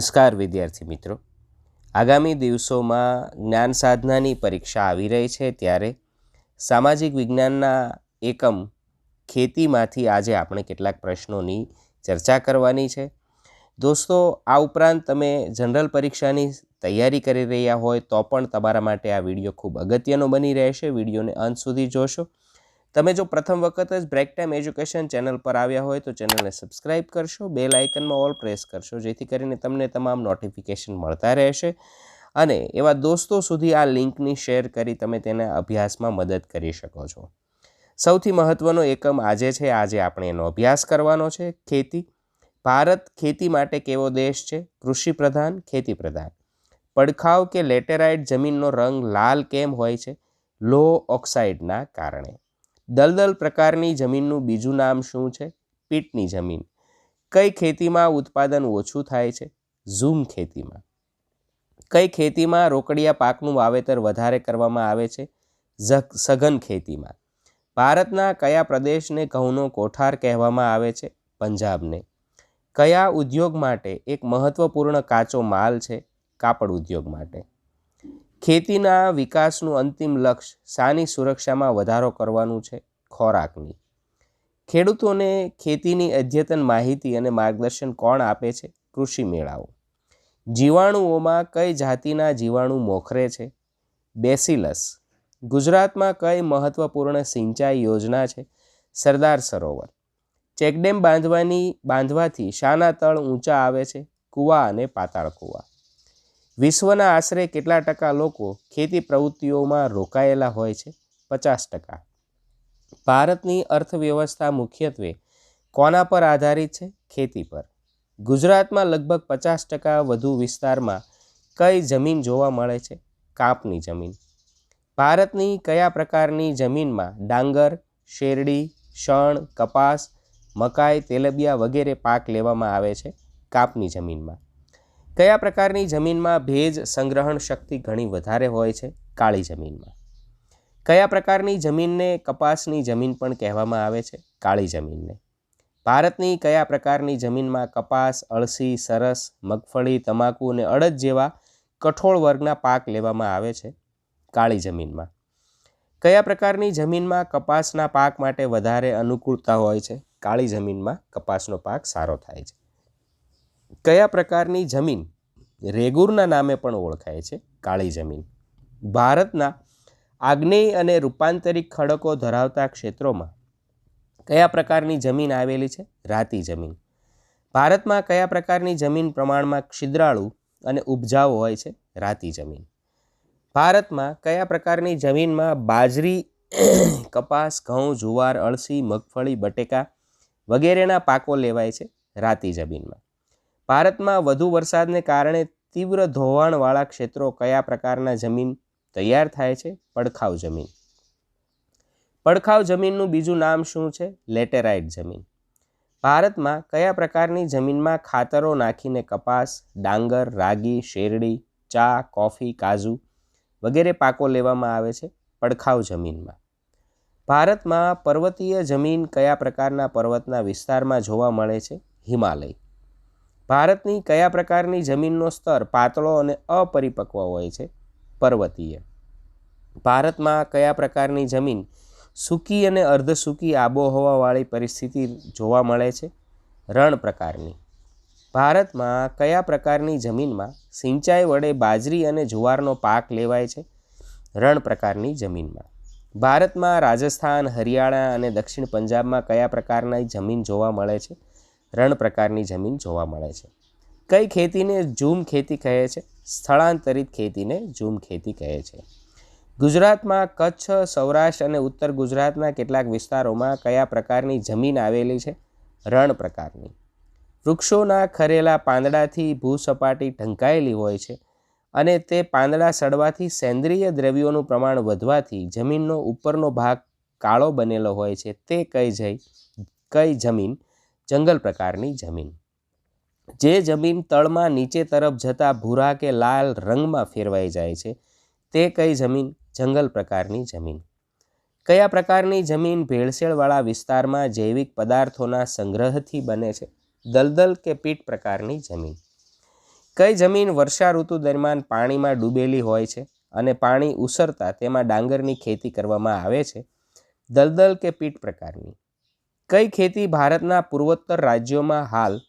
નમસ્કાર વિદ્યાર્થી મિત્રો. આગામી દિવસોમાં જ્ઞાન સાધનાની પરીક્ષા આવી રહી છે ત્યારે સામાજિક વિજ્ઞાનના એકમ ખેતીમાંથી આજે આપણે કેટલાક પ્રશ્નોની ચર્ચા કરવાની છે. દોસ્તો, આ ઉપરાંત તમે જનરલ પરીક્ષાની તૈયારી કરી રહ્યા હોય તો પણ તમારા માટે આ વીડિયો ખૂબ અગત્યનો બની રહેશે. વિડીયોને અંત સુધી જોશો. તમે જો પ્રથમ વખત જ બ્રેક ટાઈમ એજ્યુકેશન ચેનલ પર આવ્યા હોય તો ચેનલને સબસ્ક્રાઇબ કરશો બેલ આઇકનમાં ઓલ પ્રેસ કરશો, જેથી કરીને તમને તમામ નોટિફિકેશન મળતા રહેશે. અને એવા દોસ્તો સુધી આ લિંકની શેર કરી તમે તેના અભ્યાસમાં મદદ કરી શકો છો. સૌથી મહત્ત્વનો એકમ આજે છે, આજે આપણે એનો અભ્યાસ કરવાનો છે, ખેતી. ભારત ખેતી માટે કેવો દેશ છે? કૃષિ પ્રધાન, ખેતી પ્રધાન. પડખાવ કે લેટેરાઇટ જમીનનો રંગ લાલ કેમ હોય છે? લો ઓક્સાઇડના કારણે. દલદલ પ્રકારની જમીનનું બીજું નામ શું છે? પીટની જમીન. કઈ ખેતીમાં ઉત્પાદન ઓછું થાય છે? ઝૂમ ખેતીમાં. કઈ ખેતીમાં રોકડિયા પાકનું વાવેતર વધારે કરવામાં આવે છે? સઘન ખેતીમાં. ભારતના કયા પ્રદેશને ઘઉંનો કોઠાર કહેવામાં આવે છે? પંજાબને. કયા ઉદ્યોગ માટે એક મહત્વપૂર્ણ કાચો માલ છે? કાપડ ઉદ્યોગ માટે. ખેતીના વિકાસનું અંતિમ લક્ષ્ય શાની સુરક્ષામાં વધારો કરવાનું છે? ખોરાકની. ખેડૂતોને ખેતીની અદ્યતન માહિતી અને માર્ગદર્શન કોણ આપે છે? કૃષિ મેળાઓ. જીવાણુઓમાં કઈ જાતિના જીવાણુ મોખરે છે? બેસિલસ. ગુજરાતમાં કઈ મહત્વપૂર્ણ સિંચાઈ યોજના છે? સરદાર સરોવર. ચેકડેમ બાંધવાની, બાંધવાથી શાના તળ ઊંચા આવે છે? કૂવા અને પાતાળ કૂવા. વિશ્વના આશરે કેટલા ટકા લોકો ખેતી પ્રવૃત્તિઓમાં રોકાયેલા હોય છે? પચાસ ટકા. ભારતની અર્થવ્યવસ્થા મુખ્યત્વે કોના પર આધારિત છે? ખેતી પર. ગુજરાતમાં લગભગ પચાસ ટકા વધુ વિસ્તારમાં કઈ જમીન જોવા મળે છે? કાપની જમીન. ભારતની કયા પ્રકારની જમીનમાં ડાંગર, શેરડી, શણ, કપાસ, મકાઈ, તેલબિયા વગેરે પાક લેવામાં આવે છે? કાપની જમીનમાં. કયા પ્રકારની જમીનમાં ભેજ સંગ્રહણ શક્તિ ઘણી વધારે હોય છે? કાળી જમીનમાં. કયા પ્રકારની જમીનને કપાસની જમીન પણ કહેવામાં આવે છે? કાળી જમીનને. ભારતની કયા પ્રકારની જમીનમાં કપાસ, અળસી, સરસ, મગફળી, તમાકુ અને અડદ જેવા કઠોળ વર્ગના પાક લેવામાં આવે છે? કાળી જમીનમાં. કયા પ્રકારની જમીનમાં કપાસના પાક માટે વધારે અનુકૂળતા હોય છે? કાળી જમીનમાં કપાસનો પાક સારો થાય છે. કયા પ્રકારની જમીન રેગુરના નામે પણ ઓળખાય છે? કાળી જમીન. ભારતના આગ્નેય અને રૂપાંતરિક ખડકો ધરાવતા ક્ષેત્રોમાં કયા પ્રકારની જમીન આવેલી છે? રાતી જમીન. ભારતમાં કયા પ્રકારની જમીન પ્રમાણમાં છિદ્રાળુ અને ઉપજાઉ હોય છે? રાતી જમીન. ભારતમાં કયા પ્રકારની જમીનમાં બાજરી, કપાસ, ઘઉં, જુવાર, અળસી, મગફળી, બટેકા વગેરેના પાકો લેવાય છે? રાતી જમીનમાં. ભારતમાં વધુ વરસાદને કારણે તીવ્ર ધોવાણવાળા ક્ષેત્રો કયા પ્રકારના જમીન તૈયાર થાય છે પડખાવ જમીન. પડખાવ જમીનનું બીજું નામ શું છે? લેટેરાઇટ જમીન. ભારતમાં કયા પ્રકારની જમીનમાં ખાતરો નાખીને કપાસ, ડાંગર, રાગી, શેરડી, ચા, કોફી, કાજુ વગેરે પાકો લેવામાં આવે છે પડખાવ જમીનમાં? ભારતમાં પર્વતીય જમીન કયા પ્રકારના પર્વતના વિસ્તારમાં જોવા મળે છે? હિમાલય. ભારતની કયા પ્રકારની જમીનનો સ્તર પાતળો અને અપરિપક્વ હોય છે? પર્વતીય. ભારતમાં કયા પ્રકારની જમીન સૂકી અને અર્ધ સૂકી આબોહવાવાળી પરિસ્થિતિ જોવા મળે છે? રણ પ્રકારની. ભારતમાં કયા પ્રકારની જમીનમાં સિંચાઈ વડે બાજરી અને જુવારનો પાક લેવાય છે? રણ પ્રકારની જમીનમાં. ભારતમાં રાજસ્થાન, હરિયાણા અને દક્ષિણ પંજાબમાં કયા પ્રકારની જમીન જોવા મળે છે? રણ પ્રકારની જમીન જોવા મળે છે. કઈ ખેતીને ઝૂમ ખેતી કહે છે? સ્થળાંતરિત ખેતીને ઝૂમ ખેતી કહે છે. ગુજરાતમાં કચ્છ, સૌરાષ્ટ્ર અને ઉત્તર ગુજરાતના કેટલાક વિસ્તારોમાં કયા પ્રકારની જમીન આવેલી છે? રણ પ્રકારની. વૃક્ષોના ખરેલા પાંદડાથી ભૂસપાટી ઢંકાયેલી હોય છે અને તે પાંદડા સડવાથી સેન્દ્રિય દ્રવ્યોનું પ્રમાણ વધવાથી જમીનનો ઉપરનો ભાગ કાળો બનેલો હોય છે. તે કઈ જઈ, કઈ જમીન? જંગલ પ્રકારની જમીન. જે જમીન તળમાં નીચે તરફ જતાં ભૂરા કે લાલ રંગમાં ફેરવાઈ જાય છે, તે કઈ જમીન? જંગલ પ્રકારની જમીન. કયા પ્રકારની જમીન ભેળસેળવાળા વિસ્તારમાં જૈવિક પદાર્થોના સંગ્રહથી બને છે? દલદલ કે પીટ પ્રકારની જમીન. કઈ જમીન વર્ષા ઋતુ દરમિયાન પાણીમાં ડૂબેલી હોય છે અને પાણી ઉસરતા તેમાં ડાંગરની ખેતી કરવામાં આવે છે? દલદલ કે પીટ પ્રકારની. કઈ ખેતી ભારતના પૂર્વોત્તર રાજ્યોમાં હાલ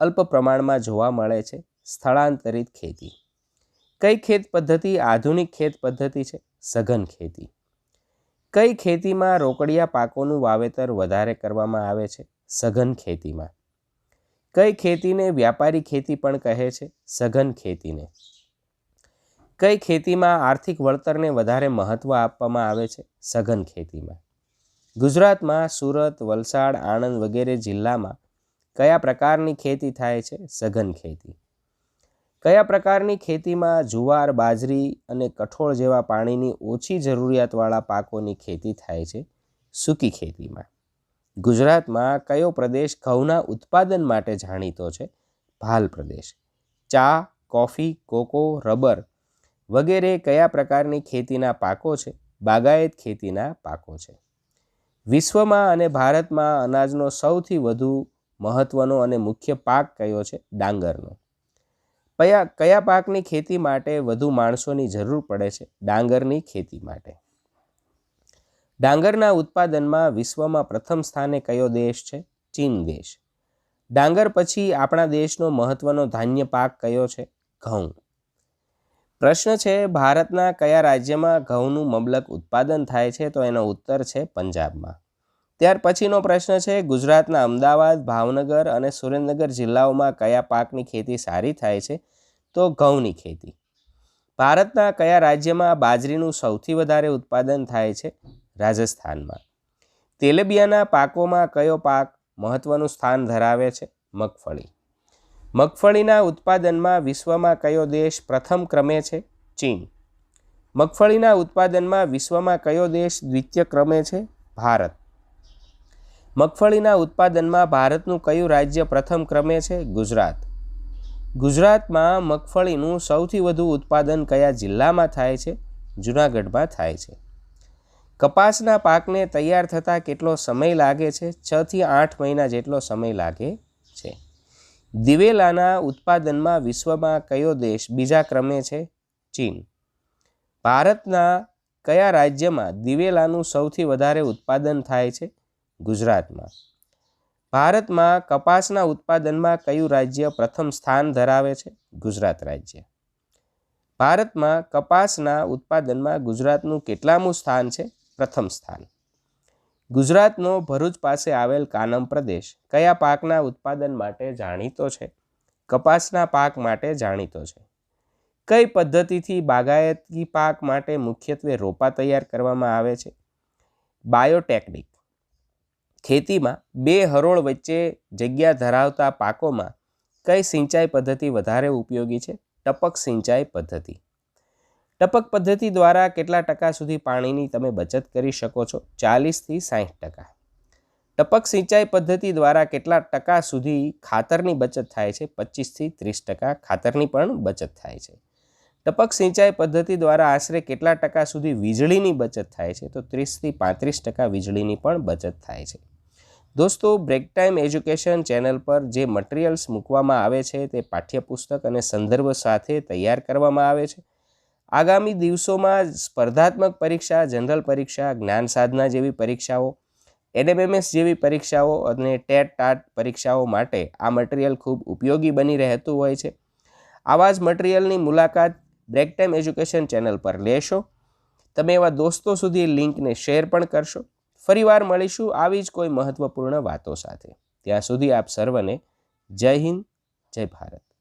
અલ્પ પ્રમાણમાં જોવા મળે છે. સ્થળાંતરિત ખેતી. કઈ ખેત પદ્ધતિ આધુનિક ખેત પદ્ધતિ છે? સઘન ખેતી. કઈ ખેતીમાં રોકડિયા પાકોનું વાવેતર વધારે કરવામાં આવે છે? સઘન ખેતીમાં. કઈ ખેતીને વ્યાપારી ખેતી પણ કહે છે? સઘન ખેતીને. કઈ ખેતીમાં આર્થિક વળતરને વધારે મહત્ત્વ આપવામાં આવે છે? સઘન ખેતીમાં. ગુજરાતમાં સુરત, વલસાડ, આણંદ વગેરે જિલ્લામાં કયા પ્રકારની ખેતી થાય છે? સઘન ખેતી. કયા પ્રકારની ખેતીમાં જુવાર, બાજરી અને કઠોળ જેવા પાણીની ઓછી જરૂરિયાતવાળા પાકોની ખેતી થાય છે? સૂકી ખેતીમાં. ગુજરાતમાં કયો પ્રદેશ ઘઉંના ઉત્પાદન માટે જાણીતો છે? ભાલ પ્રદેશ. ચા, કોફી, કોકો, રબર વગેરે કયા પ્રકારની ખેતીના પાકો છે? બાગાયત ખેતીના પાકો છે. વિશ્વમાં અને ભારતમાં અનાજનો સૌથી વધુ મહત્ત્વનો અને મુખ્ય પાક કયો છે? ડાંગરનો. કયા કયા પાકની ખેતી માટે વધુ માણસોની જરૂર પડે છે? ડાંગરની ખેતી માટે. ડાંગરના ઉત્પાદનમાં વિશ્વમાં પ્રથમ સ્થાને કયો દેશ છે? ચીન દેશ. ડાંગર પછી આપણા દેશનો મહત્ત્વનો ધાન્ય પાક કયો છે? ઘઉં. પ્રશ્ન છે, ભારતના કયા રાજ્યમાં ઘઉંનું મબલક ઉત્પાદન થાય છે? તો એનો ઉત્તર છે, પંજાબમાં. ત્યાર પછીનો પ્રશ્ન છે, ગુજરાતના અમદાવાદ, ભાવનગર અને સુરેન્દ્રનગર જિલ્લાઓમાં કયા પાકની ખેતી સારી થાય છે? તો ઘઉંની ખેતી. ભારતના કયા રાજ્યમાં બાજરીનું સૌથી વધારે ઉત્પાદન થાય છે? રાજસ્થાનમાં. તેલેબિયાના પાકોમાં કયો પાક મહત્ત્વનું સ્થાન ધરાવે છે? મગફળી. મગફળીના ઉત્પાદનમાં વિશ્વમાં કયો દેશ પ્રથમ ક્રમે છે? ચીન. મગફળીના ઉત્પાદનમાં વિશ્વમાં કયો દેશ દ્વિતીય ક્રમે છે? ભારત. મગફળીના ઉત્પાદનમાં ભારતનું કયું રાજ્ય પ્રથમ ક્રમે છે? ગુજરાત. ગુજરાતમાં મગફળીનું સૌથી વધુ ઉત્પાદન કયા જિલ્લામાં થાય છે? જૂનાગઢમાં થાય છે. કપાસના પાકને તૈયાર થતાં કેટલો સમય લાગે છે? છથી આઠ મહિના જેટલો સમય લાગે છે. દિવેલાના ઉત્પાદનમાં વિશ્વમાં કયો દેશ બીજા ક્રમે છે? ચીન. ભારતના કયા રાજ્યમાં દિવેલાનું સૌથી વધારે ઉત્પાદન થાય છે? ગુજરાતમાં. ભારતમાં કપાસના ઉત્પાદનમાં કયું રાજ્ય પ્રથમ સ્થાન ધરાવે છે? ગુજરાત રાજ્ય. ભારતમાં કપાસના ઉત્પાદનમાં ગુજરાતનું કેટલામું સ્થાન છે? પ્રથમ સ્થાન. ગુજરાતનો ભરૂચ પાસે આવેલ કાનમ પ્રદેશ કયા પાકના ઉત્પાદન માટે જાણીતો છે? કપાસના પાક માટે જાણીતો છે. કઈ પદ્ધતિથી બાગાયતી પાક માટે મુખ્યત્વે રોપા તૈયાર કરવામાં આવે છે? બાયોટેકનિક. ખેતીમાં બે હરોળ વચ્ચે જગ્યા ધરાવતા પાકોમાં કઈ સિંચાઈ પદ્ધતિ વધારે ઉપયોગી છે? ટપક સિંચાઈ પદ્ધતિ. ટપક પદ્ધતિ દ્વારા કેટલા ટકા સુધી પાણીની તમે બચત કરી શકો છો? ચાલીસથી સાહીઠ ટકા. ટપક સિંચાઈ પદ્ધતિ દ્વારા કેટલા ટકા સુધી ખાતરની બચત થાય છે? પચીસથી ત્રીસ ટકા ખાતરની પણ બચત થાય છે. ટપક સિંચાઈ પદ્ધતિ દ્વારા આશરે કેટલા ટકા સુધી વીજળીની બચત થાય છે? તો ત્રીસથી પાંત્રીસ ટકા વીજળીની પણ બચત થાય છે. દોસ્તો બ્રેક ટાઈમ એજ્યુકેશન ચેનલ પર જે મટીરિયલ્સ મૂકવામાં આવે છે તે પાઠ્યપુસ્તક અને સંદર્ભ સાથે તૈયાર કરવામાં આવે છે. આગામી દિવસોમાં સ્પર્ધાત્મક પરીક્ષા, જનરલ પરીક્ષા, જ્ઞાન સાધના જેવી પરીક્ષાઓ એનએમએમએસ જેવી પરીક્ષાઓ અને ટેટ ટાટ પરીક્ષાઓ માટે આ મટીરિયલ ખૂબ ઉપયોગી બની રહેતું હોય છે. આવા જ મટીરિયલની મુલાકાત બ્રેક ટાઈમ એજ્યુકેશન ચેનલ પર લેશો. તમે એવા દોસ્તો સુધી લિંકને શેર પણ કરશો. ફરીવાર મળીશું આવી જ કોઈ મહત્ત્વપૂર્ણ વાતો સાથે. ત્યાં સુધી આપ સર્વને જય હિન્દ, જય ભારત.